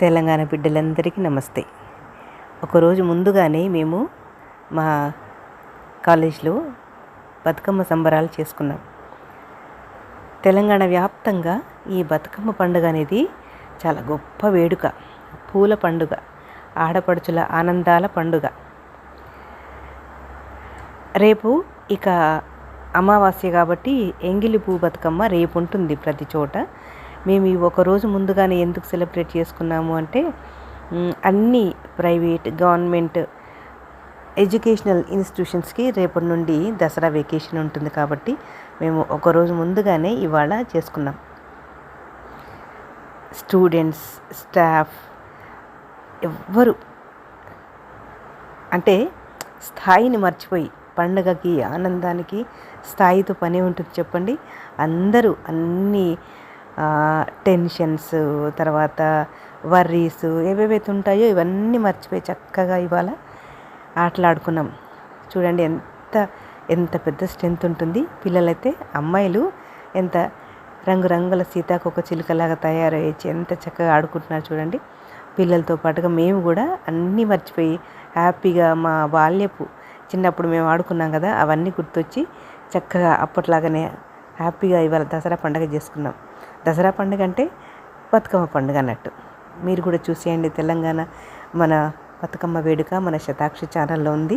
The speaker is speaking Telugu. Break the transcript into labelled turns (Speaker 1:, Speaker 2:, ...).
Speaker 1: తెలంగాణ బిడ్డలందరికీ నమస్తే. ఒకరోజు ముందుగానే మేము మా కాలేజ్లో బతుకమ్మ సంబరాలు చేసుకున్నాం. తెలంగాణ వ్యాప్తంగా ఈ బతుకమ్మ పండుగ అనేది చాలా గొప్ప వేడుక పూల పండుగ ఆడపడుచుల ఆనందాల పండుగ. రేపు ఇక అమావాస్య కాబట్టి ఎంగిలి పూ బతుకమ్మ రేపు ఉంటుంది ప్రతి చోట. మేము ఈ ఒక రోజు ముందుగానే ఎందుకు సెలబ్రేట్ చేసుకున్నాము అంటే అన్ని ప్రైవేట్ గవర్నమెంట్ ఎడ్యుకేషనల్ ఇన్స్టిట్యూషన్స్కి రేపటి నుండి దసరా వెకేషన్ ఉంటుంది కాబట్టి మేము ఒకరోజు ముందుగానే ఇవాళ చేసుకున్నాం. స్టూడెంట్స్ స్టాఫ్ ఎవ్వరు. అంటే స్థాయిని మర్చిపోయి పండగకి ఆనందానికి స్థాయితో పని ఉంటుంది చెప్పండి. అందరూ అన్నీ టెన్షన్స్ తర్వాత వర్రీస్ ఏవేవైతే ఉంటాయో ఇవన్నీ మర్చిపోయి చక్కగా ఇవాళ ఆటలాడుకున్నాం. చూడండి ఎంత ఎంత పెద్ద స్ట్రెంత్ ఉంటుంది. పిల్లలైతే అమ్మాయిలు ఎంత రంగురంగుల సీతాకొక చిలుకలాగా తయారయ్యి ఎంత చక్కగా ఆడుకుంటున్నారు చూడండి. పిల్లలతో పాటుగా మేము కూడా అన్నీ మర్చిపోయి హ్యాపీగా మా బాల్యపు చిన్నప్పుడు మేము ఆడుకున్నాం కదా అవన్నీ గుర్తొచ్చి చక్కగా అప్పట్లాగానే హ్యాపీగా ఇవాళ దసరా పండుగ చేసుకున్నాం. దసరా పండుగ అంటే బతుకమ్మ పండుగ అన్నట్టు. మీరు కూడా చూసేయండి తెలంగాణ మన బతుకమ్మ వేడుక మన శతాక్షి ఛానల్లో ఉంది.